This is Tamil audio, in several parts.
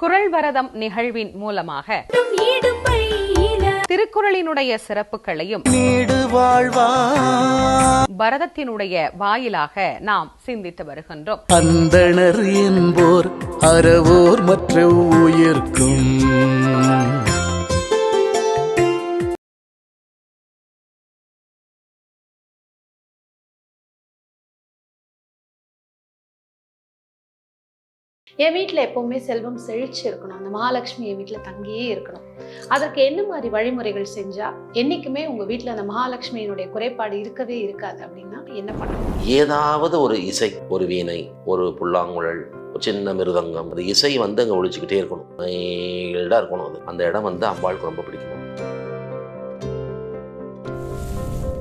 குரல் வரதம் நிகழ்வின் மூலமாக திருக்குறளினுடைய சிறப்புகளையும் பரதத்தினுடைய வாயிலாக நாம் சிந்தித்து வருகின்றோம். அந்தணர் என்போர் அறவோர் மற்ற உயிர்க்கும். என் வீட்டில் எப்போவுமே செல்வம் செழிச்சு இருக்கணும். அந்த மகாலட்சுமி என் வீட்டில் தங்கியே இருக்கணும். அதற்கு என்ன மாதிரி வழிமுறைகள் செஞ்சால் என்றைக்குமே உங்கள் வீட்டில் அந்த மகாலட்சுமியினுடைய குறைபாடு இருக்கவே இருக்காது அப்படின்னா என்ன பண்ணணும்? ஏதாவது ஒரு இசை ஒரு வீணை ஒரு புல்லாங்குழல் ஒரு சின்ன மிருதங்கம் அந்த இசை வந்து அங்கே ஒழிச்சுக்கிட்டே இருக்கணும். இருக்கணும் அது. அந்த இடம் வந்து அம்பாளுக்கு ரொம்ப பிடிக்கும்.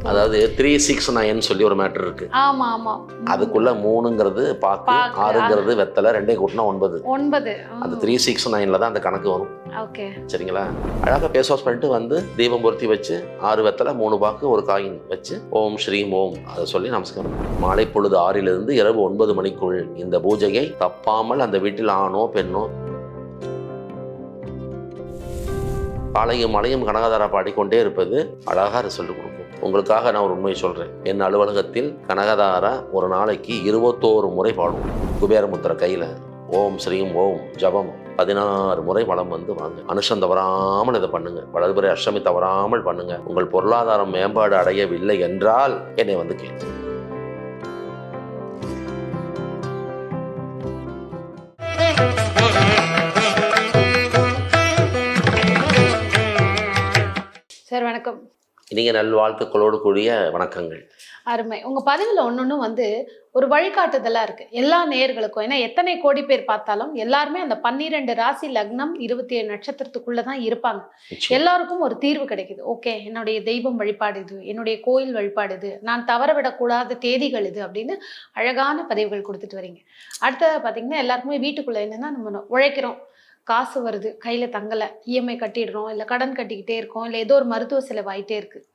அதாவது த்ரீ சிக்ஸ் நைன் சொல்லி ஒரு மேட்டர் இருக்கு. ஆமா ஆமா. அதுக்குள்ள மூணுங்கிறது பாக்கு ஆறுங்கிறது வெத்தலை ரெண்டே கூட்டினா ஒன்பது. ஒன்பது. அந்த த்ரீ சிக்ஸ் நைனில் தான் அந்த கணக்கு வரும். ஓகே. சரிங்களா? அழகாக பேஸ் வாஷ் பண்ணிட்டு வந்து தீபம் பொருத்தி வச்சு ஆறு வெத்தலை மூணு பாக்கு ஒரு காயின் வச்சு ஓம் ஸ்ரீம் ஓம் அதை சொல்லி நமஸ்காரம். மாலை பொழுது ஆறிலிருந்து இரவு ஒன்பது மணிக்குள் இந்த பூஜையை தப்பாமல் அந்த வீட்டில் ஆணோ பெண்ணோ காலையும் மலையும் கனகதாரா பாடிக்கொண்டே இருப்பது அழகாக ரிசல்ட் கொடுக்கும். உங்களுக்காக நான் ஒரு உண்மையை சொல்கிறேன் என் அலுவலகத்தில் கனகதாரா ஒரு நாளைக்கு இருபத்தோரு முறை பாடும் குபேரமுத்திர கையில் ஓம் ஸ்ரீம் ஓம் ஜபம் பதினாறு முறை வளம் வந்து வாங்க. அனுஷம் தவறாமல் இதை பண்ணுங்க. வளர்புரை அஷ்டமி தவறாமல் பண்ணுங்க. உங்கள் பொருளாதாரம் மேம்பாடு அடையவில்லை என்றால் என்னை வந்து கேட்கு சார் வணக்கம். இனிய நல்வாழ்த்துக்களோடு கூடிய வணக்கங்கள். அருமை. உங்க பதிவுல ஒன்னொன்னு வந்து ஒரு வழிகாட்டுதலா இருக்கு. எல்லா நேயர்களுக்கும். ஏன்னா எத்தனை கோடி பேர் பார்த்தாலும் எல்லாருமே அந்த பன்னிரெண்டு ராசி லக்னம் இருபத்தி ஏழு நட்சத்திரத்துக்குள்ள தான் இருப்பாங்க. எல்லாருக்கும் ஒரு தீர்வு கிடைக்குது. ஓகே என்னுடைய தெய்வம் வழிபாடு இது என்னுடைய கோயில் வழிபாடு இது நான் தவற விடக்கூடாத தேதிகள் இது அப்படின்னு அழகான பதிவுகள் கொடுத்துட்டு வரீங்க. அடுத்தது பார்த்தீங்கன்னா எல்லாருக்குமே வீட்டுக்குள்ள என்னன்னா நம்ம உழைக்கிறோம். காசு வருது கையில் தங்கலை இஎம்ஐ கட்டிடுறோம் இல்லை கடன் கட்டிக்கிட்டே இருக்கோம் இல்லை ஏதோ ஒரு மருத்துவ செலவாயிட்டே இருக்குது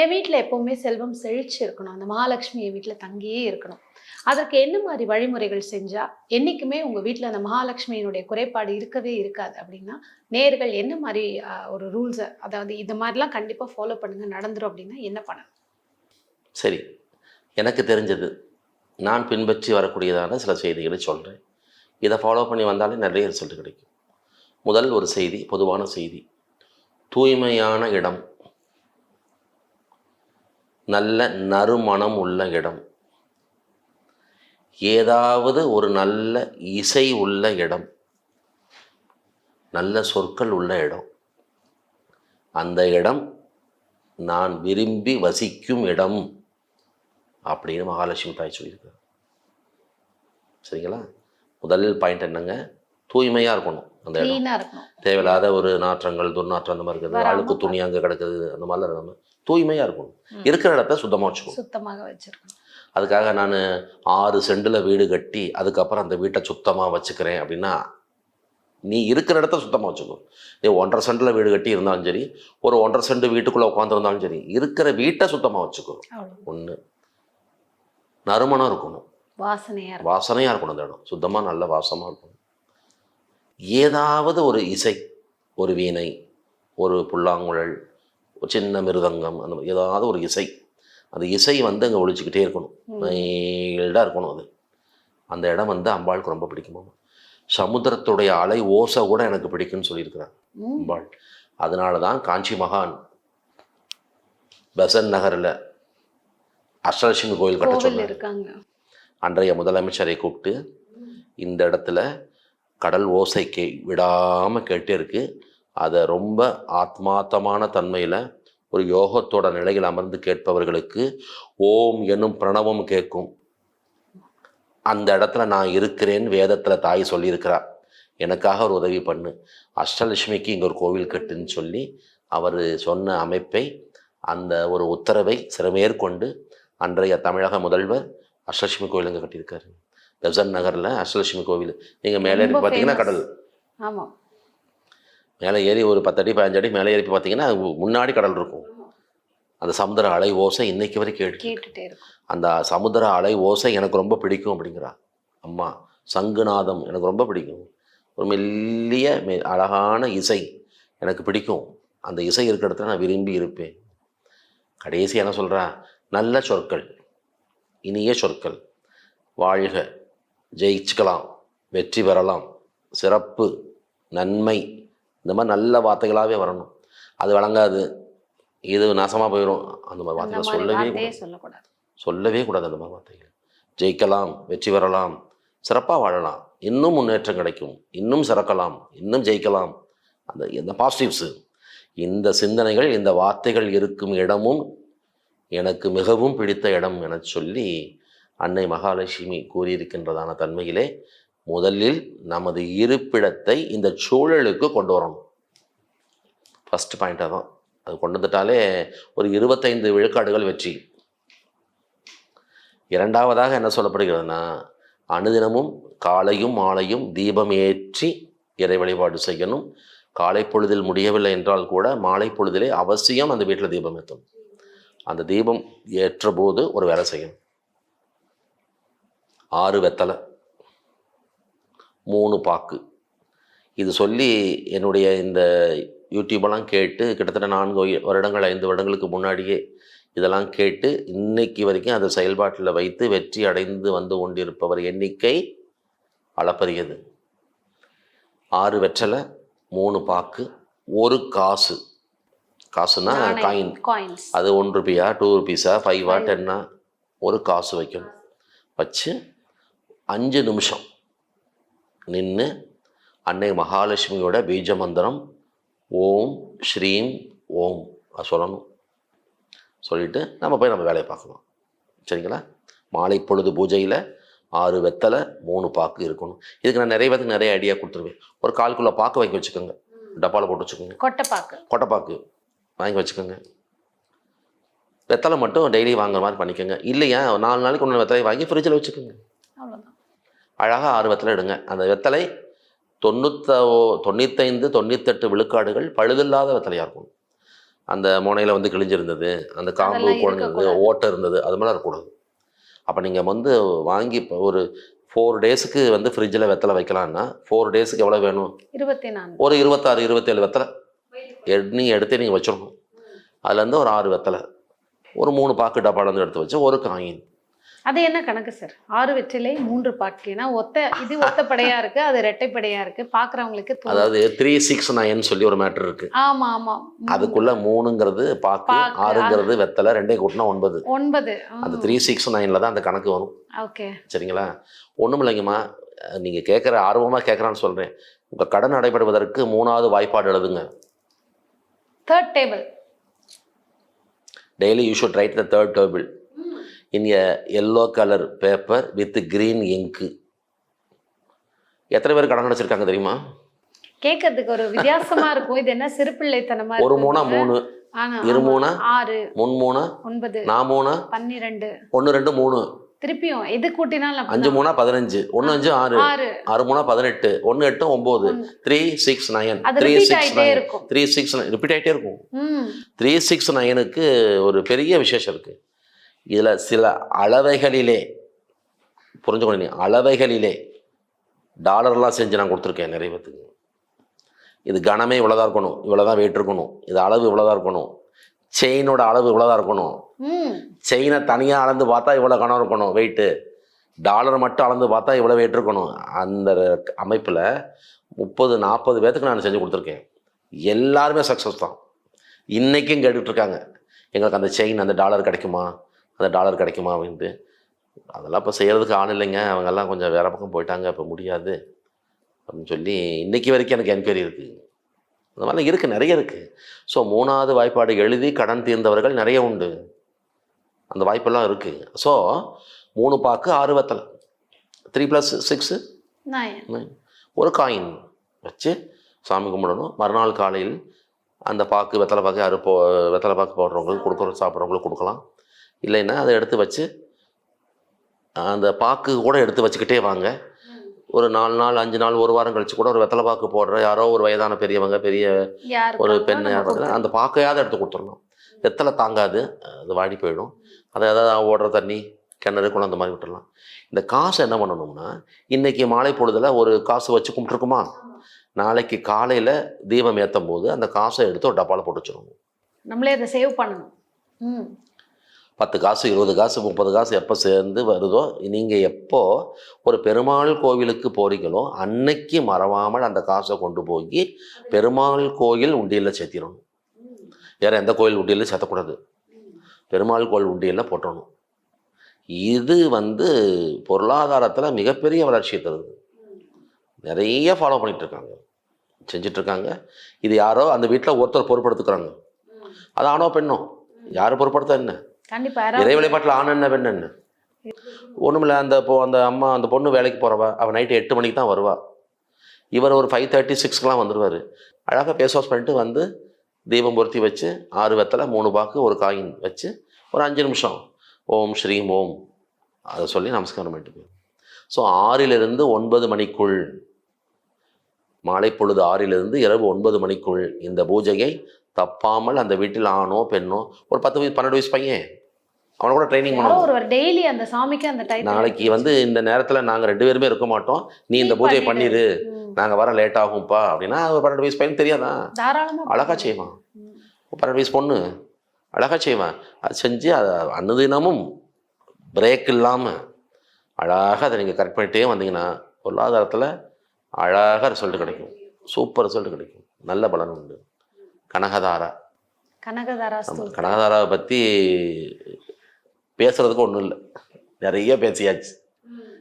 என் வீட்டில் எப்போவுமே செல்வம் செழிச்சு இருக்கணும். அந்த மகாலட்சுமி என் வீட்டில் தங்கியே இருக்கணும். அதற்கு என்ன மாதிரி வழிமுறைகள் செஞ்சால் என்னைக்குமே உங்கள் வீட்டில் அந்த மகாலட்சுமியினுடைய குறைபாடு இருக்கவே இருக்காது. அப்படின்னா நேர்கள் என்ன மாதிரி ஒரு ரூல்ஸை அதாவது இந்த மாதிரிலாம் கண்டிப்பாக ஃபாலோ பண்ணுங்கள் நடந்துரும் அப்படின்னா என்ன பண்ணணும்? சரி. எனக்கு தெரிஞ்சது நான் பின்பற்றி வரக்கூடியதான சில செய்திகளை சொல்கிறேன் இதை ஃபாலோ பண்ணி வந்தாலே நிறைய ரிசல்ட் கிடைக்கும். முதல் ஒரு செய்தி பொதுவான செய்தி. தூய்மையான இடம். நல்ல நறுமணம் உள்ள இடம். ஏதாவது ஒரு நல்ல இசை உள்ள இடம். நல்ல சொற்கள் உள்ள இடம். அந்த இடம் நான் விரும்பி வசிக்கும் இடம் அப்படின்னு மகாலட்சுமி தாய் சொல்லியிருக்கேன் சரிங்களா? முதல் பாயிண்ட் என்னங்க? தூய்மையாக இருக்கணும். அந்த இடம். தேவையில்லாத ஒரு நாற்றங்கள் துர்நாற்றம் அந்த மாதிரி இருக்குது வராம அழுக்கு துணி அங்கே கிடக்குது அந்த மாதிரிலாம் இல்லாம தூய்மையாக இருக்கணும். இருக்கிற இடத்த சுத்தமாக வச்சுக்கணும். சுத்தமாக வச்சிருக்கணும். அதுக்காக நான் ஆறு செண்டில் வீடு கட்டி அதுக்கப்புறம் அந்த வீட்டை சுத்தமாக வச்சுக்கிறேன் அப்படின்னா நீ இருக்கிற இடத்த சுத்தமாக வச்சுக்கோ நீ ஒன்றரை சென்டில் வீடு கட்டி இருந்தாலும் சரி ஒரு ஒன்றரை சென்ட் வீட்டுக்குள்ளே உட்காந்துருந்தாலும் சரி இருக்கிற வீட்டை சுத்தமாக வச்சுக்கோ ஒன்று நறுமணம் இருக்கணும். வாசனையாக வாசனையாக இருக்கணும் அந்த இடம். சுத்தமாக நல்ல வாசமாக இருக்கணும். ஏதாவது ஒரு இசை ஒரு வீணை ஒரு புல்லாங்குழல் ஒரு சின்ன மிருதங்கம் அந்த மாதிரி ஏதாவது ஒரு இசை. அந்த இசை வந்து அங்கே ஒழிச்சுக்கிட்டே இருக்கணும். ம். மைல்டாக இருக்கணும் அது. அந்த இடம் வந்து அம்பாளுக்கு ரொம்ப பிடிக்குமா? சமுத்திரத்துடைய அலை ஓசை கூட எனக்கு பிடிக்கும்னு சொல்லியிருக்கிறார். அம்பாள். அதனால தான் காஞ்சி மகான் பெசன் நகரில் அஷ்டலட்சுமி கோயில் கட்ட சொன்னார். இருக்காங்க. அன்றைய முதலமைச்சரை கூப்பிட்டு இந்த இடத்துல கடல் ஓசைக்கை விடாமல் கேட்டே இருக்கு. அதை ரொம்ப ஆத்மார்த்தமான தன்மையில் ஒரு யோகத்தோட நிலையில் அமர்ந்து கேட்பவர்களுக்கு ஓம் என்னும் பிரணவம் கேட்கும். அந்த இடத்துல நான் இருக்கிறேன் வேதத்தில் தாய் சொல்லியிருக்கிறார் எனக்காக ஒரு உதவி பண்ணு. அஷ்டலட்சுமிக்கு இங்கே ஒரு கோவில் கட்டுன்னு சொல்லி அவர் சொன்ன அமைப்பை அந்த ஒரு உத்தரவை சிறமேற்கொண்டு அன்றைய தமிழக முதல்வர் அஷ்டலட்சுமி கோயிலுங்க கட்டியிருக்காரு. பெசன் நகரில் அஷ்டலட்சுமி கோவில். நீங்கள் மேலே ஏறி பார்த்தீங்கன்னா. கடல். ஆமா. மேலே ஏறி ஒரு பத்தடி பதினஞ்சு அடி மேலே ஏறி பார்த்தீங்கன்னா முன்னாடி கடல் இருக்கும். அந்த சமுத்திர அலை ஓசை இன்னைக்கு வரை கேட்டு கேட்டுட்டே இருக்கும். அந்த சமுத்திர அலை ஓசை எனக்கு ரொம்ப பிடிக்கும் அப்படிங்கிறா. அம்மா சங்குநாதம் எனக்கு ரொம்ப பிடிக்கும். ஒரு மெல்லிய மெ அழகான இசை எனக்கு பிடிக்கும். அந்த இசை இருக்கிற இடத்துல நான் விரும்பி இருப்பேன். கடைசி என்ன சொல்கிறா நல்ல சொற்கள் இனிய சொற்கள் வாழ்க. ஜெயிச்சுக்கலாம் வெற்றி பெறலாம் சிறப்பு நன்மை இந்த மாதிரி நல்ல வார்த்தைகளாகவே வரணும். அது வழங்காது இது நாசமாக போயிடும் அந்த மாதிரி வார்த்தைகள் சொல்லவே சொல்லக்கூடாது. சொல்லவே கூடாது அந்த மாதிரி வார்த்தைகள். ஜெயிக்கலாம் வெற்றி பெறலாம் சிறப்பாக வாழலாம். இன்னும் முன்னேற்றம் கிடைக்கும். இன்னும் சிறக்கலாம் இன்னும் ஜெயிக்கலாம். அந்த இந்த பாசிட்டிவ்ஸு இந்த சிந்தனைகள் இந்த வார்த்தைகள் இருக்கும் இடமும் எனக்கு மிகவும் பிடித்த இடம் என சொல்லி அன்னை மகாலட்சுமி கூறியிருக்கின்றதான தன்மையிலே முதலில் நமது இருப்பிடத்தை இந்த சூழலுக்கு கொண்டு வரணும். ஃபஸ்ட் பாயிண்டாக தான் அது கொண்டு வந்துட்டாலே ஒரு இருபத்தைந்து விழுக்காடுகள் வெற்றி. இரண்டாவதாக என்ன சொல்லப்படுகிறதுனா அனுதினமும் காலையும் மாலையும் தீபம் ஏற்றி இறை வழிபாடு செய்யணும். காலை பொழுதில் முடியவில்லை என்றால் கூட மாலை பொழுதிலே அவசியம் அந்த வீட்டில் தீபம் ஏற்றணும். அந்த தீபம் ஏற்ற போது ஒரு வேலை செய்யணும். ஆறு வெத்தலை மூணு பாக்கு. இது சொல்லி என்னுடைய இந்த யூடியூபெல்லாம் கேட்டு கிட்டத்தட்ட நான்கு வருடங்கள் ஐந்து வருடங்களுக்கு முன்னாடியே இதெல்லாம் கேட்டு இன்னைக்கு வரைக்கும் அதை செயல்பாட்டில் வைத்து வெற்றி அடைந்து வந்து கொண்டிருப்பவர் எண்ணிக்கை அளப்பரியது. ஆறு வெற்றலை மூணு பாக்கு ஒரு காசு. காசுனா காயின் அது ஒன் ருபியா டூ ருபீஸா ஃபைவா டென்னா ஒரு காசு வைக்கணும். வச்சு அஞ்சு நிமிஷம். நின்று அன்னை மகாலட்சுமியோட பீஜ மந்திரம் ஓம் ஸ்ரீம் ஓம் சொல்லணும். சொல்லிட்டு நம்ம போய் நம்ம வேலையை பார்க்கலாம் சரிங்களா? மாலை பொழுது பூஜையில் ஆறு வெத்தலை மூணு பாக்கு இருக்கணும். இதுக்கு நான் நிறைய பேருக்கு நிறைய ஐடியா கொடுத்துருவேன். ஒரு கால்குள்ள பாக்கு வாங்கி வச்சுக்கோங்க. டப்பாவில் போட்டு வச்சுக்கோங்க. கொட்டைப்பாக்கு. கொட்டைப்பாக்கு வாங்கி வச்சுக்கோங்க. வெத்தலை மட்டும் டெய்லி வாங்குற மாதிரி பண்ணிக்கோங்க. இல்லையா? நாலு நாளைக்கு ஒன்று வெத்தலை வாங்கி ஃப்ரிட்ஜில் வச்சுக்கோங்க. அழகாக ஆறு வெத்தலை எடுங்க. அந்த வெத்தலை தொண்ணூத்த தொண்ணூத்தைந்து தொண்ணூத்தெட்டு விழுக்காடுகள் பழுதில்லாத வெத்தலையாக இருக்கும். அந்த முனையில் வந்து கிழிஞ்சிருந்தது. அந்த காம்பு இருக்கக்கூடாது. ஓட்டை இருந்தது அது மாதிரிலாம் இருக்கக்கூடாது. அப்போ நீங்கள் வந்து வாங்கி ஒரு ஃபோர் டேஸுக்கு வந்து ஃப்ரிட்ஜில் வெத்தலை வைக்கலாம்னா ஃபோர் டேஸுக்கு எவ்வளோ வேணும்? இருபத்தி நான்கு. ஒரு இருபத்தாறு இருபத்தேழு வெத்தலை. எண்ணி எடுத்து நீங்கள் வச்சிடணும் அதுலேருந்து ஒரு ஆறு வெத்தலை. ஒரு மூணு பாக்கு டப்பாலேருந்து எடுத்து வச்சு ஒரு காயின். அது என்ன கணக்கு சார்? ஆறு வெற்றிலை மூன்று பாக்கு ஏன்னா ஒத்த இது ஒத்தப்படையா இருக்கு அது ரெட்டைப்படையா இருக்கு? பாக்குறவங்களுக்கு. அதாவது த்ரீ சிக்ஸ் நைன் சொல்லி ஒரு மேட்டர் இருக்கு. ஆமா ஆமா. அதுக்குள்ள மூணுங்கிறது பாக்கு ஆறுங்கிறது வெத்தலை ரெண்டையும் கூட்டினா ஒன்பது. ஒன்பது. அந்த த்ரீ சிக்ஸ் நைனில் தான் அந்த கணக்கு வரும். ஓகே. சரிங்களா? ஒன்றும் இல்லைங்கம்மா. நீங்கள் கேட்குற ஆர்வமாக கேட்குறான்னு சொல்கிறேன் உங்கள் கடன் நடைபெறுவதற்கு மூணாவது வாய்ப்பாடு எழுதுங்க. Third table daily you should write the third table in a yellow colour paper with green இங்கு எத்தனை பேர் கடன் அடைச்சிருக்காங்க தெரியுமா? கேட்கறதுக்கு ஒரு வித்தியாசமா இருக்கும். இது என்ன சிறுபிள்ளைத்தனமா ஒரு. மூணா மூணு. ஆனா, இரு ஆமா. மூணா? ஆறு முன் மூணு ஒன்பது நான் மூணு பன்னிரெண்டு. ஒன்று ரெண்டு மூணு. திருப்பியும் எது கூட்டினாலும் அஞ்சு. மூணா பதினஞ்சு. ஒன்று அஞ்சு ஆறு. ஆறு. மூணா பதினெட்டு. ஒன்று எட்டு ஒம்பது. த்ரீ சிக்ஸ் அது த்ரீ சிக்ஸ் இருக்கும். த்ரீ சிக்ஸ் ரிப்பீட் ஆகிட்டே இருக்கும். த்ரீ சிக்ஸ் நைனுக்கு ஒரு பெரிய விசேஷம் இருக்குது இதில் சில அளவைகளிலே புரிஞ்சுக்கணும் அளவைகளிலே டாலர்லாம் செஞ்சு நான் கொடுத்துருக்கேன் நிறைய பேத்துக்கு. இது கனமே இவ்வளோதான் இருக்கணும் இவ்வளோதான் வெயிட் இருக்கணும் இது அளவு இவ்வளோதான் இருக்கணும் செயினோட அளவு இவ்வளோதான் இருக்கணும். செயினை தனியாக அளந்து பார்த்தா இவ்வளோ கனம் இருக்கணும் வெயிட்டு டாலர் மட்டும் அளந்து பார்த்தா இவ்வளோ வெயிட் இருக்கணும். அந்த அமைப்பில் முப்பது நாற்பது பேர்த்துக்கு நான் செஞ்சு கொடுத்துருக்கேன். எல்லாருமே சக்ஸஸ் தான். இன்றைக்கும் கேட்டுட்டு இருக்காங்க. எங்களுக்கு அந்த செயின் அந்த டாலர் கிடைக்குமா? அந்த டாலர் கிடைக்குமா அப்படின்ட்டு. அதெல்லாம் இப்போ செய்கிறதுக்கு ஆள் இல்லைங்க. அவங்கெல்லாம் கொஞ்சம் வேறு பக்கம் போயிட்டாங்க. இப்போ முடியாது. அப்படின்னு சொல்லி இன்னைக்கு வரைக்கும் எனக்கு என்கொயரி இருக்குது அந்த மாதிரிலாம் இருக்குது நிறைய இருக்குது ஸோ மூணாவது வாய்ப்பாடு எழுதி கடன் தீர்ந்தவர்கள் நிறைய உண்டு. அந்த வாய்ப்பெல்லாம் இருக்குது ஸோ மூணு பாக்கு ஆறு வெத்தலை. த்ரீ ப்ளஸ் சிக்ஸு ஒரு காயின் வச்சு சாமி கும்பிடணும். மறுநாள் காலையில் அந்த பாக்கு வெத்தலை பாக்கு அறு போ வெத்தலை பாக்கு போடுறவங்களுக்கு கொடுக்குற சாப்பிட்றவங்களுக்கு கொடுக்கலாம். இல்லைன்னா அதை எடுத்து வச்சு அந்த பாக்கு கூட எடுத்து வச்சுக்கிட்டே வாங்க. ஒரு நாலு நாள் அஞ்சு நாள் ஒரு வாரம் கழிச்சு கூட ஒரு வெத்தலை பாக்கு போடுற யாரோ ஒரு வயதான பெரியவங்க பெரிய ஒரு பெண் அந்த பாக்கையாவது எடுத்து கொடுத்துடணும். வெத்தலை தாங்காது அது வாடி போயிடும். அதை ஏதாவது ஓடுற தண்ணி கிணறு குளம் அந்த மாதிரி விட்டுடலாம். இந்த காசை என்ன பண்ணணும்னா இன்னைக்கு மாலை பொழுதுல ஒரு காசு வச்சு கும்பிட்டுருக்குமா? நாளைக்கு காலையில் தீபம் ஏற்றும் போது அந்த காசை எடுத்து ஒரு டப்பாவில் போட்டு வச்சிடணும் நம்மளே அதை சேவ் பண்ணணும். பத்து காசு இருபது காசு முப்பது காசு எப்போ சேர்ந்து வருதோ நீங்கள் எப்போ ஒரு பெருமாள் கோவிலுக்கு போகிறீங்களோ அன்னைக்கு மறவாமல் அந்த காசை கொண்டு போய் பெருமாள் கோயில் உண்டியலில் சேர்த்திடணும். வேறு எந்த கோயில் உண்டியலில் சேர்த்தக்கூடாது. பெருமாள் கோயில் உண்டியலில் போட்டணும். இது வந்து பொருளாதாரத்தில் மிகப்பெரிய வளர்ச்சியை தருது. நிறைய ஃபாலோ பண்ணிட்டு இருக்காங்க இது யாரோ அந்த வீட்டில் ஒருத்தர் பொறுப்படுத்துக்கிறாங்க. அது ஆணோ பெண்ணோ? யார் பொறுப்படுத்த என்ன? கண்டிப்பா இறை வழிபாட்டில் ஆண் என்ன பெண் என்ன? ஒன்றுமில்ல அந்த இப்போ அந்த அம்மா அந்த பொண்ணு வேலைக்கு போகிறவா அவள் நைட்டு எட்டு மணிக்கு தான் வருவா. இவர் ஒரு ஃபைவ் தேர்ட்டி சிக்ஸ்க்கெலாம் வந்துடுவார் அழகாக ஃபேஸ் வாஷ் பண்ணிட்டு வந்து தீபம் பொருத்தி வச்சு ஆறு வெத்தலை மூணு பாக்கு ஒரு காயின் வச்சு ஒரு அஞ்சு நிமிஷம் ஓம் ஸ்ரீம் ஓம் அதை சொல்லி நமஸ்காரம் பண்ணிட்டு போய் ஸோ ஆறிலிருந்து ஒன்பது மணிக்குள் மாலை பொழுது ஆறிலிருந்து இரவு ஒன்பது மணிக்குள் இந்த பூஜையை தப்பாமல் அந்த வீட்டில் ஆணோ பெண்ணோ ஒரு பத்து வயசு பன்னெண்டு வயசு பையன் அவனை கூட ட்ரைனிங் யாரோ பண்ணணும். ஒருவர் டெய்லி அந்த சாமிக்கு அந்த டைம் நாளைக்கு வந்து இந்த நேரத்தில் நாங்கள் ரெண்டு பேருமே இருக்க மாட்டோம். நீ இந்த பூஜையை பண்ணிடு. நாங்கள் வர லேட் ஆகும்ப்பா. அப்படின்னா ஒரு பன்னெண்டு வயசு பையன் தெரியாதா? தாராளமா அழகா செய்வான். பன்னெண்டு வயசு பொண்ணு. அழகா செய்வான். அது செஞ்சு அதை அனுதினமும் பிரேக் இல்லாமல் அழகாக அதை நீங்கள் கரெக்ட் பண்ணிட்டே வந்தீங்கன்னா பொருளாதாரத்தில் அழகாக ரிசல்ட் கிடைக்கும். சூப்பர் ரிசல்ட் கிடைக்கும். நல்ல பலன் உண்டு. கனகதாரா. கனகதாரா. கனகதாராவை பற்றி பேசுறதுக்கு ஒன்றும் இல்லை. நிறைய பேசியாச்சு.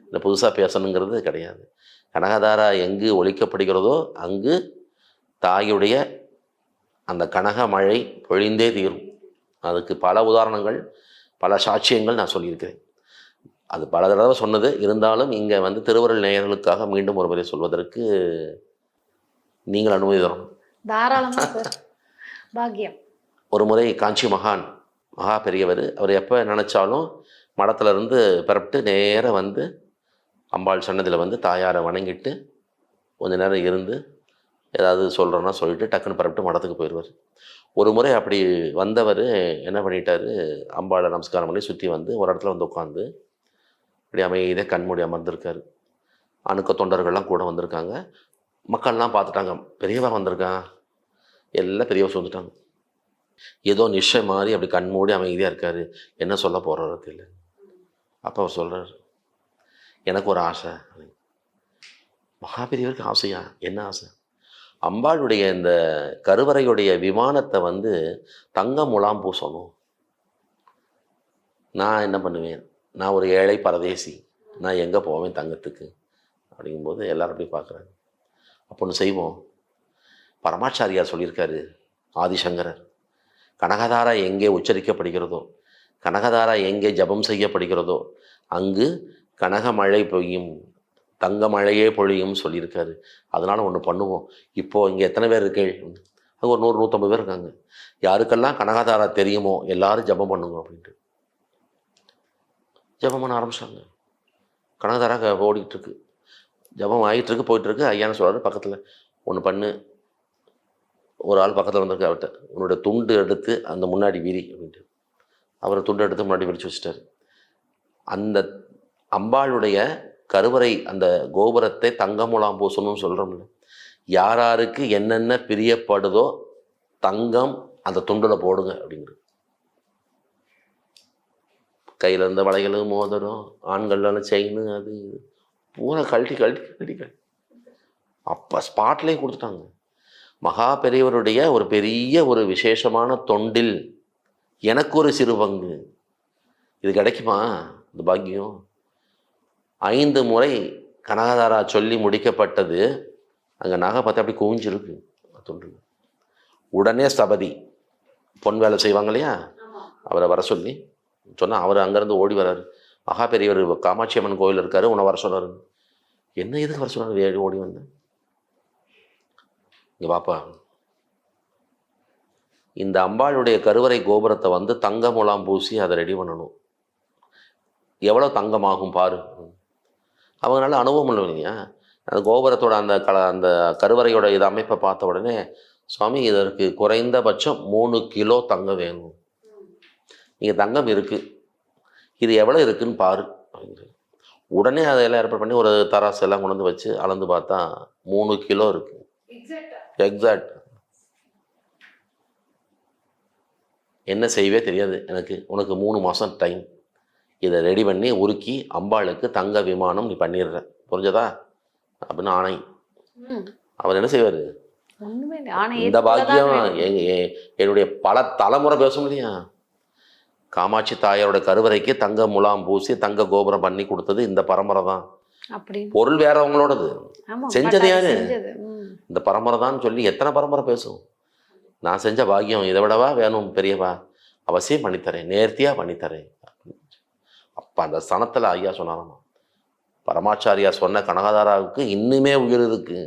இந்த புதுசாக பேசணுங்கிறது கிடையாது. கனகதாரா எங்கு ஒழிக்கப்படுகிறதோ அங்கு தாயுடைய அந்த கனக மழை பொழிந்தே தீரும். அதுக்கு பல உதாரணங்கள் பல சாட்சியங்கள் நான் சொல்லியிருக்கிறேன். அது பல தடவை சொன்னது. இருந்தாலும் இங்கே வந்து திருவருள் நேயர்களுக்காக மீண்டும் ஒரு முறை சொல்வதற்கு நீங்கள் அனுமதி தரணும். தாராளமா சார் பாக்கியம் ஒரு முறை காஞ்சி மகான் மகா பெரியவர் அவர் எப்போ நினச்சாலும் மடத்துல இருந்து பிறப்பிட்டு நேராக வந்து அம்பாள் சன்னதியில் வந்து தாயாரை வணங்கிட்டு கொஞ்ச நேரம் இருந்து ஏதாவது சொல்கிறோன்னா சொல்லிட்டு டக்குன்னு பிறப்பிட்டு மடத்துக்கு போயிடுவார். ஒரு முறை அப்படி வந்தவர் என்ன பண்ணிட்டார் அம்பாளை நமஸ்காரம் பண்ணி சுற்றி வந்து ஒரு இடத்துல வந்து உட்காந்து இப்படி அமைதியாக கண்மூடி அமர்ந்திருக்காரு. அணுக்க தொண்டர்கள்லாம் கூட வந்திருக்காங்க. மக்கள்லாம் பார்த்துட்டாங்க பெரியவா வந்திருக்கான். எல்லாம் பெரியவா சொல்லிட்டாங்க. ஏதோ நிஷை மாதிரி அப்படி கண் மூடி அமைதியாக இருக்காரு. என்ன சொல்ல போகிறாரு தெரியல. அப்போ அவர் சொல்கிறார் எனக்கு ஒரு ஆசை. மகாபெரியவருக்கு ஆசையா? என்ன ஆசை? அம்பாளுடைய இந்த கருவறையுடைய விமானத்தை வந்து தங்க முலாம் பூசணும் நான் என்ன பண்ணுவேன்? நான் ஒரு ஏழை பரதேசி. நான் எங்கே போவேன் தங்கத்துக்கு? அப்படிங்கும்போது எல்லாரும் அப்படி பார்க்குறாங்க. அப்போ ஒன்று செய்வோம். பரமாச்சாரியார் சொல்லியிருக்காரு ஆதிசங்கரர். கனகதாரா எங்கே உச்சரிக்கப்படுகிறதோ கனகதாரா எங்கே ஜபம் செய்யப்படுகிறதோ அங்கு கனக மழை பொய்யும் தங்க மழையே பொழியும் சொல்லியிருக்காரு. அதனால் ஒன்று பண்ணுவோம். இப்போ இங்கே எத்தனை பேர் இருக்கே அங்கே ஒரு நூறு நூற்றம்பது பேர் இருக்காங்க. யாருக்கெல்லாம் கனகதாரா தெரியுமோ எல்லாரும் ஜபம் பண்ணுங்க அப்படின்ட்டு. ஜபம் பண்ண ஆரம்பிச்சாங்க. கனகதாரா க- ஓடிக்கிட்டு இருக்கு. ஜபம் ஆகிட்டு இருக்கு ஐயான்னு சொல்கிறாரு பக்கத்தில். ஒன்று பண்ணு. ஒரு ஆள் பக்கத்தில் வந்திருக்கு அவர்கிட்ட உன்னோட துண்டு எடுத்து அந்த முன்னாடி விரி அப்படின்ட்டு. அவர் துண்டு எடுத்து முன்னாடி விரிச்சு வச்சுட்டாரு. அந்த அம்பாளுடைய கருவறை அந்த கோபுரத்தை தங்கமுலாம் பூசணும்னு சொல்கிறோம்ல யார் யாருக்கு என்னென்ன பிரியப்படுதோ தங்கம் அந்த துண்டில் போடுங்க அப்படிங்கிறது. கையில் இருந்த வளைகளும் மோதிரம் ஆண்கள்லாம் செயின் அது இது. பூரா கழட்டி கழட்டி கழட்டி கழட்டி. அப்போ ஸ்பாட்லேயே கொடுத்துட்டாங்க. மகா பெரியவருடைய ஒரு பெரிய ஒரு விசேஷமான தொண்டில். எனக்கு ஒரு சிறு பங்கு. இது கிடைக்குமா? இந்த பாக்கியம். ஐந்து முறை கனகதாரா சொல்லி முடிக்கப்பட்டது. அங்கே நகை பார்த்து அப்படி குவிஞ்சிருக்கு. தொண்டு உடனே ஸ்தபதி பொன் வேலை செய்வாங்க இல்லையா? அவரை வர சொல்லி சொன்னால் அவர் அங்கேருந்து ஓடி வராரு. மகா பெரியவர் காமாட்சி அம்மன் கோயில் இருக்காரு உன்னை வர சொல்றாரு என்ன எதுக்கு வர சொன்னாரு? ஓடி வந்தேன் இங்கே பாப்பா. இந்த அம்பாளுடைய கருவறை கோபுரத்தை வந்து தங்க முலாம் பூசி அதை ரெடி பண்ணணும். எவ்வளோ தங்கமாகும் பாரு. அவங்களால அனுபவம் இல்லைங்க அந்த கோபுரத்தோட அந்த கல அந்த கருவறையோட இது அமைப்பை பார்த்த உடனே சுவாமி இதற்கு குறைந்தபட்சம் மூணு கிலோ தங்கம் வேணும். நீங்கள் தங்கம் இருக்குது இது எவ்வளோ இருக்குன்னு பாரு. உடனே உடனே அதையெல்லாம் ஏற்பாடு பண்ணி ஒரு தராசு எல்லாம் கொண்டு வந்து வச்சு அளந்து பார்த்தா மூணு கிலோ இருக்குது எக்ஸாக்ட் என்ன செய்வே தெரியாது எனக்கு. உனக்கு மூணு மாதம் டைம் இதை ரெடி பண்ணி உருக்கி அம்பாளுக்கு தங்க விமானம் நீ பண்ணிடுற. புரிஞ்சதா? அப்படின்னு ஆணை. அவர் என்ன செய்வார்? இந்த பாக்கியம் என்னுடைய பல தலைமுறை பேச முடியும் காமாட்சி தாயாரோட கருவறைக்கு தங்க முலாம் பூசி தங்க கோபுரம் பண்ணி கொடுத்தது இந்த பரம்பரை தான். பொருள் வேறவங்களோடது செஞ்சது யாரு? இந்த பரம்பரை தான் சொல்லி எத்தனை பரம்பரை பேசும் நான் செஞ்ச பாக்கியம் இதை விடவா வேணும் பெரியவா? அவசியம் பண்ணித்தரேன் நேர்த்தியாக பண்ணித்தரேன் அப்போ அந்த ஸ்தனத்தில் ஐயா சொன்னாராமா பரமாச்சாரியா சொன்ன கனகதாராவுக்கு இன்னுமே உயிர் இருக்கு.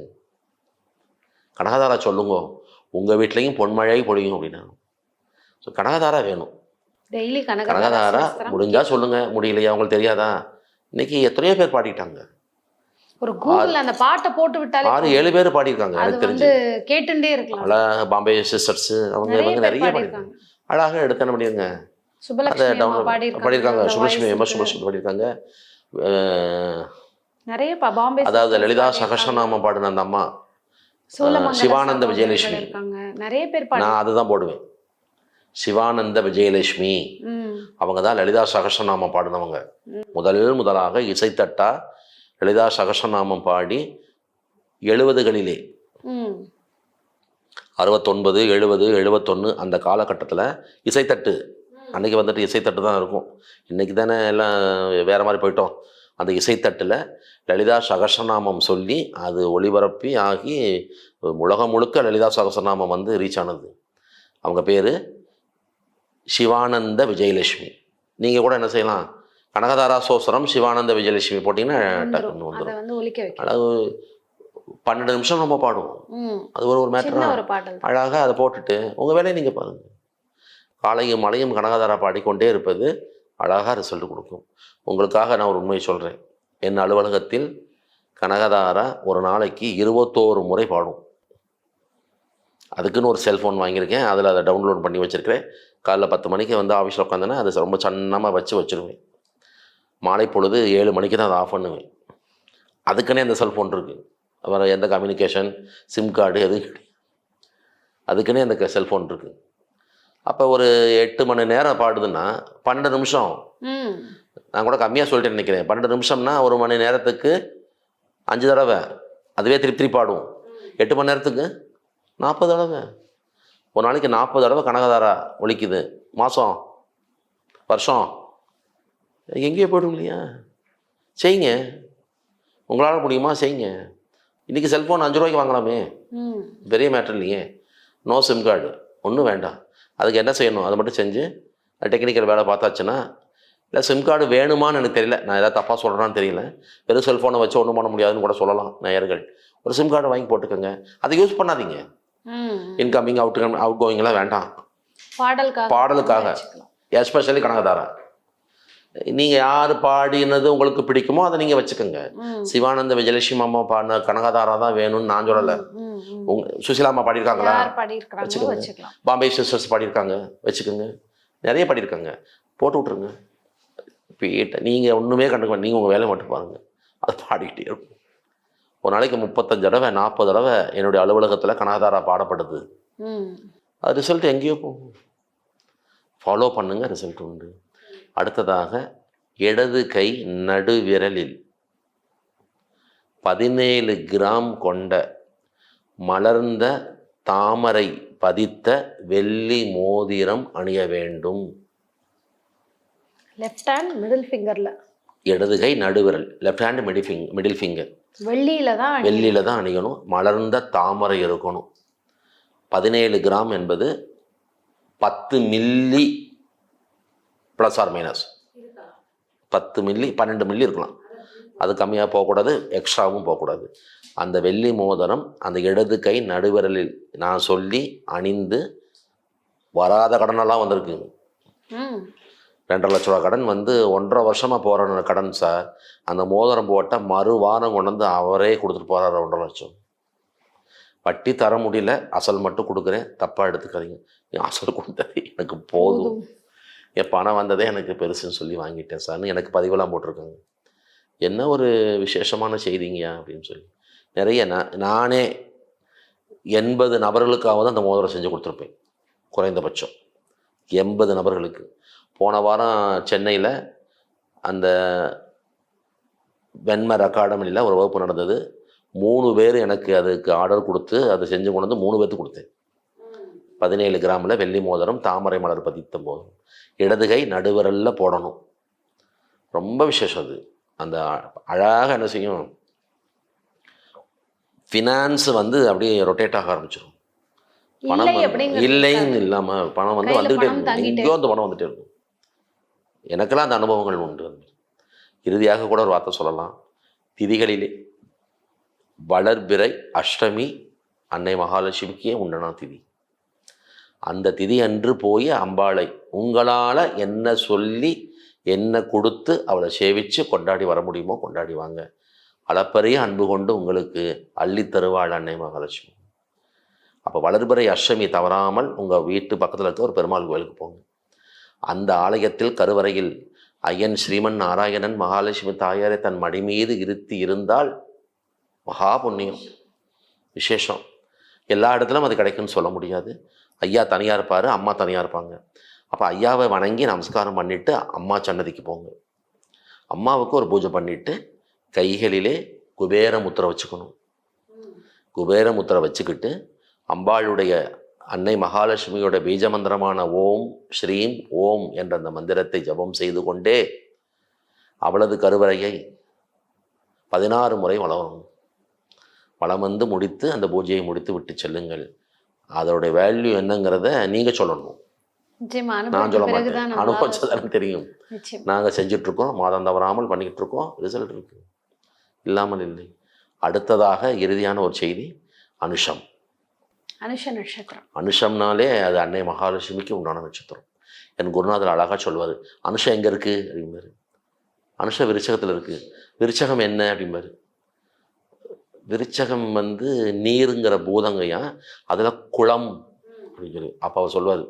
கனகதாரா சொல்லுங்க உங்கள் வீட்லேயும் பொன்மழை பொழியும் அப்படின்னா. ஸோ கனகதாரா வேணும். டெய்லி கனகதாரா கனகதாரா முடிஞ்சா சொல்லுங்க முடியலையா உங்களுக்கு தெரியாதா? இன்னைக்கு எத்தனையோ பேர் பாடிட்டாங்க. ஒரு கூகுள்ல அந்த பாட்டை போட்டு விட்டாலே ஆறு ஏழு பேர் பாடியிருக்காங்க அது எனக்கு தெரிஞ்சு கேட்டுட்டே இருக்கலாம். அழகா பாம்பே சிஸ்டர்ஸ் அவங்க இவங்க நிறைய பாடியிருக்காங்க. அழகாக எடுத்து என்ன பண்ணிருங்க அதை டவுன்லோட் பாடியிருக்காங்க. சுபலட்சுமி voice எம் க்கு. சுபலட்சுமி பாடியிருக்காங்க. நிறைய பாம்பே அதாவது லலிதா. சகசநாமம் பாடின அந்த அம்மா சிவானந்த விஜயலட்சுமி. நிறைய பேர் நான் அதுதான் போடுவேன். சிவானந்த விஜயலட்சுமி. அவங்க தான் லலிதா சகசநாமம் பாடினவங்க. முதல் முதலாக இசைத்தட்டா லலிதா சகசநாமம் பாடி எழுபதுகளிலே அறுபத்தொன்பது எழுபது எழுபத்தொன்று அந்த காலகட்டத்தில் இசைத்தட்டு. அன்னைக்கு வந்துட்டு இசைத்தட்டு தான் இருக்கும். இன்னைக்கு தானே எல்லாம் வேற மாதிரி போயிட்டோம். அந்த இசைத்தட்டில் லலிதா சகசநாமம் சொல்லி அது ஒளிபரப்பி ஆகி உலகம் முழுக்க லலிதா சகசநாமம் வந்து ரீச் ஆனது. அவங்க பேர் சிவானந்த விஜயலட்சுமி. நீங்கள் கூட என்ன செய்யலாம்? கனகதாரா சோசரம் சிவானந்த விஜயலட்சுமி போட்டிங்கன்னா டக்குன்னு. அதை வந்துடும் அதாவது பன்னெண்டு நிமிஷம் நம்ம பாடுவோம். அது ஒரு ஒரு மேட்டரா. அழகாக அதை போட்டுட்டு உங்கள் வேலையை நீங்கள் பாருங்கள் காலையும் மலையும் கனகதாரா பாடிக்கொண்டே இருப்பது அழகாக ரிசல்ட் கொடுக்கும். உங்களுக்காக நான் ஒரு உண்மையை சொல்கிறேன் என் அலுவலகத்தில் கனகதாரா ஒரு நாளைக்கு இருபத்தோரு முறை பாடும். அதுக்குன்னு ஒரு செல்ஃபோன் வாங்கியிருக்கேன். அதில் அதை டவுன்லோட் பண்ணி வச்சுருக்கிறேன். காலைல பத்து மணிக்கு வந்து ஆஃபீஸில் உட்காந்தேன்னா அதை ரொம்ப சன்னமாக வச்சு வச்சுருவேன். மாலை பொழுது ஏழு மணிக்கு தான் அதை ஆஃப் பண்ணுவேன். அதுக்குன்னே அந்த செல்ஃபோன் இருக்குது அப்புறம் எந்த கம்யூனிகேஷன் சிம் கார்டு எதுவும் கிடையாது. அதுக்குன்னே அந்த செல்ஃபோன் இருக்குது அப்போ ஒரு எட்டு மணி நேரம் பாடுதுன்னா பன்னெண்டு நிமிஷம். நான் கூட கம்மியாக சொல்லிட்டு நினைக்கிறேன். பன்னெண்டு நிமிஷம்னா ஒரு மணி நேரத்துக்கு அஞ்சு தடவை. அதுவே திருப்பி திருப்பி பாடும் எட்டு மணி நேரத்துக்கு? நாற்பது தடவை. ஒரு நாளைக்கு நாற்பது தடவை கனகதாரா ஒலிக்குது. மாதம் வருஷம்? எங்கேயோ போய்டும் இல்லையா? செய்யுங்க. உங்களால் முடியுமா? செய்யுங்க. இன்றைக்கி செல்ஃபோன் அஞ்சு ரூபாய்க்கு வாங்கலாமே. பெரிய மேட்டர் இல்லையே. நோ சிம் கார்டு ஒன்றும் வேண்டாம். அதுக்கு என்ன செய்யணும்? அதை மட்டும் செஞ்சு டெக்னிக்கல் வேலை பார்த்தாச்சுன்னா இல்லை சிம் கார்டு வேணுமான்னு எனக்கு தெரியல. நான் ஏதாவது தப்பாக சொல்கிறேன்னு தெரியல. வெறும் செல்ஃபோனை வச்சு ஒன்றும் பண்ண முடியாதுன்னு கூட சொல்லலாம் நேயர்கள். ஒரு சிம் கார்டு வாங்கி போட்டுக்கோங்க. அதை யூஸ் பண்ணாதீங்க. இன்கமிங் அவுட் அவுட் கோயிங்லாம் வேண்டாம். பாடலுக்காக பாடலுக்காக. எஸ்பெஷலி கனகதாரா. நீங்கள் யார் பாடினது உங்களுக்கு பிடிக்குமோ அதை நீங்கள் வச்சுக்கோங்க. சிவானந்த விஜயலட்சுமி அம்மா பாடின கனகதாரா தான் வேணும்னு நான் சொல்லலை. உங்க சுசிலா அம்மா பாடியிருக்காங்களா? வச்சுக்கோங்க. பாம்பே சிஸ்டர்ஸ் பாடியிருக்காங்க. வச்சுக்கோங்க. நிறைய பாடியிருக்காங்க. போட்டு விட்ருங்க இப்போ நீங்கள் ஒன்றுமே கண்டுக்க நீங்கள் உங்கள் வேலையை மட்டும் பாருங்கள் அது பாடிக்கிட்டே இருக்கும். ஒரு நாளைக்கு முப்பத்தஞ்சு தடவை நாற்பது தடவை என்னுடைய அலுவலகத்தில் கனகதாரா பாடப்படுது. அது ரிசல்ட் எங்கேயோ போகும். ஃபாலோ பண்ணுங்க ரிசல்ட் உண்டு. அடுத்ததாக இடது கை நடுவிரலில் பதினேழு கிராம் கொண்ட மலர்ந்த தாமரை பதித்த வெள்ளி மோதிரம் அணிய வேண்டும். லெஃப்ட் ஹேண்ட் மிடில் ஃபிங்கர்ல இடது கை நடுவிரல். Left hand middle finger middle finger வெள்ளியில தான் வெள்ளியில் தான் அணியணும். மலர்ந்த தாமரை இருக்கணும். பதினேழு கிராம் என்பது பத்து மில்லி ப்ளஸ் ஆர் மைனஸ் பத்து மில்லி பன்னெண்டு மில்லி இருக்கலாம். அது கம்மியாக போகக்கூடாது எக்ஸ்ட்ராவும் போகக்கூடாது. அந்த வெள்ளி மோதிரம் அந்த இடது கை நடுவிரலில் நான் சொல்லி அணிந்து வராத கடனெல்லாம் வந்திருக்கு. ரெண்டரை லட்ச ரூபா கடன் வந்து ஒன்றரை வருஷமாக போகிற கடன் சார். அந்த மோதிரம் போட்டால் மறு வாரம் கொண்டு வந்து அவரே கொடுத்துட்டு போகிறாரு ஒன்றரை லட்சம். வட்டி தர முடியல அசல் மட்டும் கொடுக்குறேன் தப்பாக எடுத்துக்காதீங்க. அசல் கொடுத்தது எனக்கு போதும். என் பணம் வந்ததே எனக்கு பெருசுன்னு சொல்லி வாங்கிட்டேன் சார்னு எனக்கு பதிவெல்லாம் போட்டிருக்காங்க. என்ன ஒரு விசேஷமான செய்திங்கயா அப்படின்னு சொல்லி. நிறைய நான் நானே எண்பது நபர்களுக்காவது அந்த மோதிரம் செஞ்சு கொடுத்துருப்பேன் குறைந்தபட்சம். எண்பது நபர்களுக்கு. போன வாரம் சென்னையில் அந்த வெண்மர் அகாடமியில் ஒரு வகுப்பு நடந்தது. மூணு பேர் எனக்கு அதுக்கு ஆர்டர் கொடுத்து அதை செஞ்சு கொண்டு வந்து மூணு பேர்த்து கொடுத்தேன். பதினேழு கிராமில் வெள்ளி மோதிரம் தாமரை மலர் பதித்த மோதிரம் இடது கை நடுவிரல்ல போடணும். ரொம்ப விசேஷம் அது. அந்த அழகாக என்ன செய்யும்? ஃபினான்ஸ் வந்து அப்படியே ரொட்டேட் ஆக ஆரம்பிச்சிடும் பணம் இல்லைன்னு இல்லாமல் பணம் வந்து வந்துகிட்டே பணம் இருக்கும். எங்கேயோ அந்த பணம் வந்துட்டே இருக்கும். எனக்கெல்லாம் அந்த அனுபவங்கள் உண்டு. இறுதியாக கூட ஒரு வார்த்தை சொல்லலாம். திதிகளிலே வளர்பிறை அஷ்டமி அன்னை மகாலட்சுமிக்கே உண்டனா திதி? அந்த திதி அன்று போய் அம்பாளை உங்களால் என்ன சொல்லி என்ன கொடுத்து அவளை சேவித்து கொண்டாடி வர முடியுமோ கொண்டாடி வாங்க. அளப்பரிய அன்பு கொண்டு உங்களுக்கு அள்ளித்தருவாள் அன்னை மகாலட்சுமி. அப்போ வளர்பிறை அஷ்டமி தவறாமல் உங்கள் வீட்டு பக்கத்தில் இருக்க ஒரு பெருமாள் கோயிலுக்கு போங்க. அந்த ஆலயத்தில் கருவறையில் ஐயன் ஸ்ரீமன் நாராயணன் மகாலட்சுமி தாயாரை தன் மடி மீது இருத்தி இருந்தால் மகா புண்ணியம். விசேஷம். எல்லா இடத்துலையும் அது கிடைக்கும்னு சொல்ல முடியாது. ஐயா தனியாக இருப்பார் அம்மா தனியாக இருப்பாங்க. அப்போ ஐயாவை வணங்கி நமஸ்காரம் பண்ணிவிட்டு அம்மா சன்னதிக்கு போங்க. அம்மாவுக்கு ஒரு பூஜை பண்ணிவிட்டு கைகளிலே குபேர முத்திரை வச்சுக்கணும். குபேர முத்திரை வச்சுக்கிட்டு அம்பாளுடைய அன்னை மகாலட்சுமியோட பீஜ மந்திரமான ஓம் ஸ்ரீம் ஓம் என்ற அந்த மந்திரத்தை ஜபம் செய்து கொண்டே அவளது கருவறையை பதினாறு முறை வளரும் வளம் வந்து முடித்து அந்த பூஜையை முடித்து விட்டு செல்லுங்கள். அதோடைய வேல்யூ என்னங்கிறத நீங்கள் சொல்லணும். நான் சொல்ல மாட்டேன். அனுபவிச்சதானே தெரியும். நாங்கள் செஞ்சிட்ருக்கோம் மாதம் தவறாமல் பண்ணிக்கிட்டு இருக்கோம் ரிசல்ட் இருக்கு. இல்லாமல் இல்லை. அடுத்ததாக இறுதியான ஒரு செய்தி அனுஷம். அனுஷ நட்சத்திரம். அனுஷம்னாலே அது அன்னை மகாலட்சுமிக்கு உண்டான நட்சத்திரம். என் குருநாதர் அழகாக சொல்வார் அனுஷம் எங்கே இருக்குது அப்படிம்பாரு. அனுஷ விருச்சகத்தில் இருக்குது விருச்சகம் என்ன? அப்படிம்பாரு. விருச்சகம் வந்து நீருங்கிற பூதங்கையா? அதில் குளம் அப்படின்னு சொல்லி அப்போ அவர் சொல்வார்.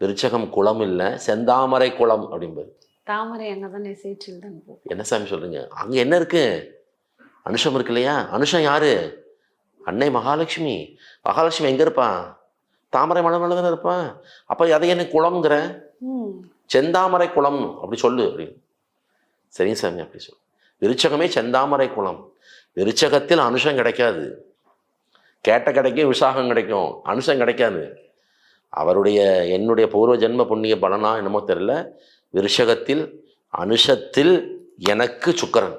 விருச்சகம் குளம் இல்லை செந்தாமரை குளம் அப்படிம்பாரு. தாமரை அங்கதானே சேற்றில் என்ன சாமி சொல்றீங்க? அங்கே என்ன இருக்கு? அனுஷம் இருக்கு இல்லையா? அனுஷம் யாரு? அன்னை மகாலட்சுமி. மகாலட்சுமி எங்கே இருப்பான் தாமரை மலை மேலே தானே இருப்பான் அப்போ அதை என்ன குளம்ங்கிற? செந்தாமரை குளம் அப்படி சொல்லு அப்படின்னு. சரிங்க சாமி அப்படி சொல்லு. விருச்சகமே செந்தாமரை குளம். விருச்சகத்தில் அனுஷம் கிடைக்காது. கேட்ட கிடைக்கும் விசாகம் கிடைக்கும். அனுஷம் கிடைக்காது. அவருடைய என்னுடைய பூர்வ ஜென்ம புண்ணிய பலனா என்னமோ தெரியல. விருஷகத்தில் அனுஷத்தில் எனக்கு சுக்கரன்.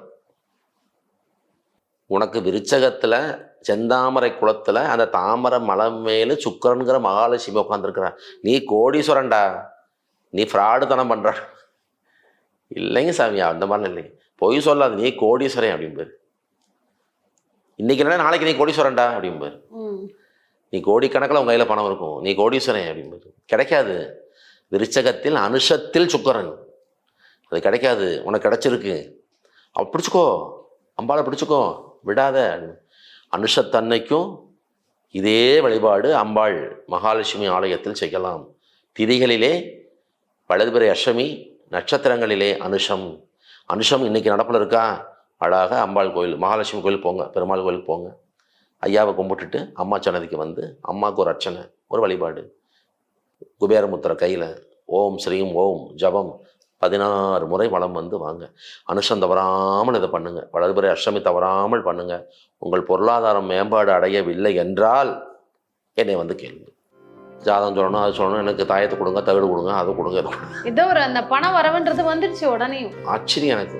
உனக்கு விருச்சகத்தில் செந்தாமரை குளத்தில் அந்த தாமரை மலை மேலே சுக்கரனுங்கிற மகாலட்சுமி உட்காந்துருக்குற நீ கோடீஸ்வரன்டா. நீ ஃப்ராடு தனம் பண்ணுற இல்லைங்க சாமி அந்த மாதிரிலாம் இல்லைங்க. பொய் சொல்லாது நீ கோடீஸ்வரன் அப்படிம்பாரு. இன்னைக்கு என்ன நாளைக்கு நீ கோடீஸ்வரன்டா? அப்படிம்பாரு. நீ கோடிக்கணக்கில் உன் கையில் பணம் இருக்கும். நீ கோடீஸ்வரன் அப்படிம்பாரு. கிடைக்காது. விருச்சகத்தில் அனுஷத்தில் சுக்கரன். அது கிடைக்காது. உனக்கு கிடைச்சிருக்கு. அவ பிடிச்சிக்கோ. அம்பாளை பிடிச்சிக்கோ. விடாத. அனுஷத்தன்னைக்கும் இதே வழிபாடு அம்பாள் மகாலட்சுமி ஆலயத்தில் செய்யலாம். திதிகளிலே வலதுபிறை அஷ்டமி நட்சத்திரங்களிலே அனுஷம். அனுஷம் இன்னைக்கு நடப்பில் இருக்கா? அழகாக அம்பாள் கோயில் மகாலட்சுமி கோயில் போங்க பெருமாள் கோயில் போங்க. ஐயாவை கும்பிட்டுட்டு அம்மா சன்னதிக்கு வந்து அம்மாவுக்கு ஒரு அர்ச்சனை ஒரு வழிபாடு. குபேரமுத்திர கையில் ஓம் ஸ்ரீம் ஓம் ஜபம் பதினாறு முறை வளம் வந்து வாங்க. அனுஷம் தவறாமல் இதை பண்ணுங்க. வலதுபுறை அஷ்டமி தவறாமல் பண்ணுங்க. உங்கள் பொருளாதாரம் மேம்பாடு அடையவில்லை என்றால் என்னை வந்து கேளுங்க. ஜாதகம் சொல்லணும் அது சொல்லணும். எனக்கு தாயத்தை கொடுங்க தவிடு கொடுங்க அதை கொடுங்க இதை ஒரு அந்த பண வரவுன்றது வந்துருச்சு உடனே ஆச்சரியம் எனக்கு.